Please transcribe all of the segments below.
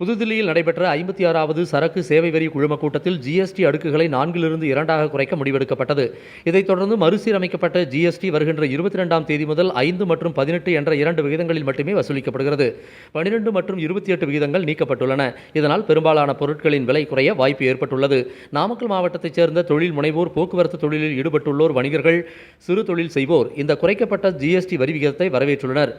புதுதில்லியில் நடைபெற்ற ஐம்பத்தி ஆறாவது சரக்கு சேவை வரி குழும கூட்டத்தில் ஜிஎஸ்டி அடுக்குகளை நான்கிலிருந்து இரண்டாக குறைக்க முடிவெடுக்கப்பட்டது. இதைத் தொடர்ந்து மறுசீரமைக்கப்பட்ட ஜிஎஸ்டி வருகின்ற இருபத்தி ரெண்டாம் தேதி முதல் ஐந்து மற்றும் பதினெட்டு என்ற இரண்டு விகிதங்களில் மட்டுமே வசூலிக்கப்படுகிறது. பனிரெண்டு மற்றும் இருபத்தி எட்டு விகிதங்கள் நீக்கப்பட்டுள்ளன. இதனால் பெரும்பாலான பொருட்களின் விலை குறைய வாய்ப்பு ஏற்பட்டுள்ளது. நாமக்கல் மாவட்டத்தைச் சேர்ந்த தொழில் முனைவோர் போக்குவரத்து தொழிலில் ஈடுபட்டுள்ளோர் வணிகர்கள் சிறு தொழில் செய்வோர் இந்த குறைக்கப்பட்ட ஜிஎஸ்டி வரி விகிதத்தை வரவேற்றுள்ளனர்.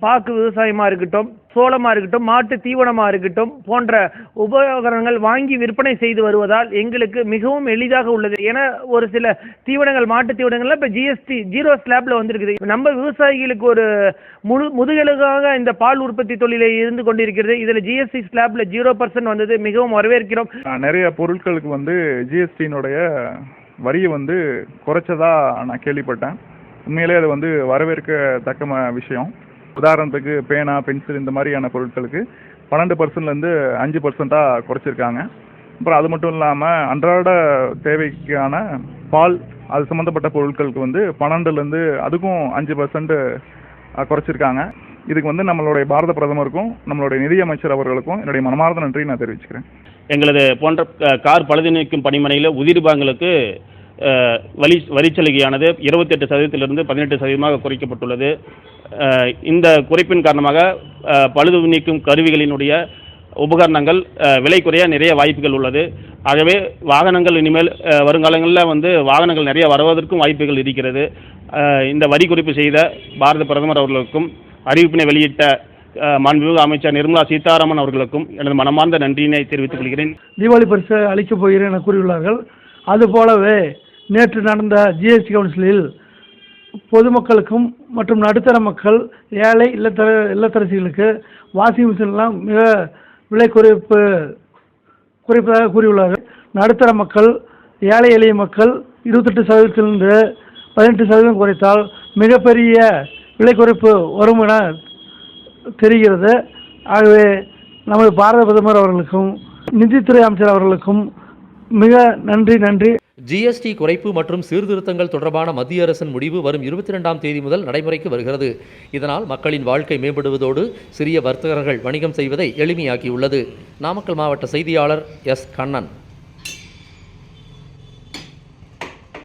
பாக்கு விவசாயமாக இருக்கட்டும் சோளமாக இருக்கட்டும் மாட்டு தீவனமாக இருக்கட்டும் போன்ற உபகரணங்கள் வாங்கி விற்பனை செய்து வருவதால் எங்களுக்கு மிகவும் எளிதாக உள்ளது. ஏன்னா ஒரு சில தீவனங்கள் மாட்டு தீவனங்கள்லாம் இப்போ ஜிஎஸ்டி ஜீரோ ஸ்லாப்ல வந்திருக்குது. நம்ம விவசாயிகளுக்கு ஒரு முழு முதுகெலுகாக இந்த பால் உற்பத்தி தொழிலை இருந்து கொண்டிருக்கிறது. இதில் ஜிஎஸ்டி ஸ்லாப்ல ஜீரோ பர்சன்ட் வந்தது. மிகவும் வரவேற்கிறோம். நிறைய பொருட்களுக்கு வந்து ஜிஎஸ்டியினுடைய வரியை வந்து குறைச்சதா நான் கேள்விப்பட்டேன். உண்மையிலே அது வந்து வரவேற்கத்தக்க ம- விஷயம். உதாரணத்துக்கு பேனா பென்சில் இந்த மாதிரியான பொருட்களுக்கு பன்னெண்டு பர்சன்ட்லேருந்து அஞ்சு பர்சண்ட்டாக குறைச்சிருக்காங்க. அப்புறம் அது மட்டும் இல்லாமல் அன்றாட தேவைக்கான பால் அது சம்மந்தப்பட்ட பொருட்களுக்கு வந்து பன்னெண்டுலேருந்து அதுக்கும் அஞ்சு பர்சன்ட் குறைச்சிருக்காங்க. இதுக்கு வந்து நம்மளுடைய பாரத பிரதமருக்கும் நம்மளுடைய நிதியமைச்சர் அவர்களுக்கும் என்னுடைய மனமார்ந்த நன்றி நான் தெரிவிச்சுக்கிறேன். எங்களது போன்ற கார் பழுது நீக்கும் பணிமனையில் உதிரிபாகங்களுக்கு அஹ், வரி வரிச்சலுகையானது இருபத்தெட்டு சதவீதத்திலிருந்து பதினெட்டு சதவீதமாக குறைக்கப்பட்டுள்ளது. இந்த குறைப்பின் காரணமாக பழுது நீக்கும் கருவிகளினுடைய உபகரணங்கள் விலை குறைய நிறைய வாய்ப்புகள் உள்ளது. ஆகவே வாகனங்கள் இனிமேல் வருங்காலங்களில் வந்து வாகனங்கள் நிறைய வருவதற்கும் வாய்ப்புகள் இருக்கிறது. இந்த வரி குறைப்பு செய்த பாரத பிரதமர் அவர்களுக்கும் அறிவிப்பினை வெளியிட்ட மாண்புமிகு அமைச்சர் நிர்மலா சீதாராமன் அவர்களுக்கும் எனது மனமார்ந்த நன்றியினை தெரிவித்துக் கொள்கிறேன். தீபாவளி பரிசு அளிக்கப் போகிறேன் என கூறியுள்ளார்கள். அதுபோலவே நேற்று நடந்த ஜிஎஸ்டி கவுன்சிலில் பொதுமக்களுக்கும் மற்றும் நடுத்தர மக்கள் ஏழை இல்லத்தர இல்லத்தரசிகளுக்கு வாஷிங் மிஷின்லாம் மிக விலை குறைப்பு குறைப்பதாக கூறியுள்ளார்கள். நடுத்தர மக்கள் ஏழை எளிய மக்கள் இருபத்தெட்டு சதவீதத்திலிருந்து பதினெட்டு சதவீதம் குறைத்தால் மிகப்பெரிய விலை குறைப்பு வரும் என தெரிகிறது. ஆகவே நமது பாரத பிரதமர் அவர்களுக்கும் நிதித்துறை அமைச்சர் அவர்களுக்கும் மிக நன்றி நன்றி. ஜிஎஸ்டி குறைப்பு மற்றும் சீர்திருத்தங்கள் தொடர்பான மத்திய அரசின் முடிவு வரும் இருபத்தி ரெண்டாம் தேதி முதல் நடைமுறைக்கு வருகிறது. இதனால் மக்களின் வாழ்க்கை மேம்படுவதோடு சிறிய வர்த்தகர்கள் வணிகம் செய்வதை எளிமையாக்கியுள்ளது. நாமக்கல் மாவட்ட செய்தியாளர் எஸ் கண்ணன்.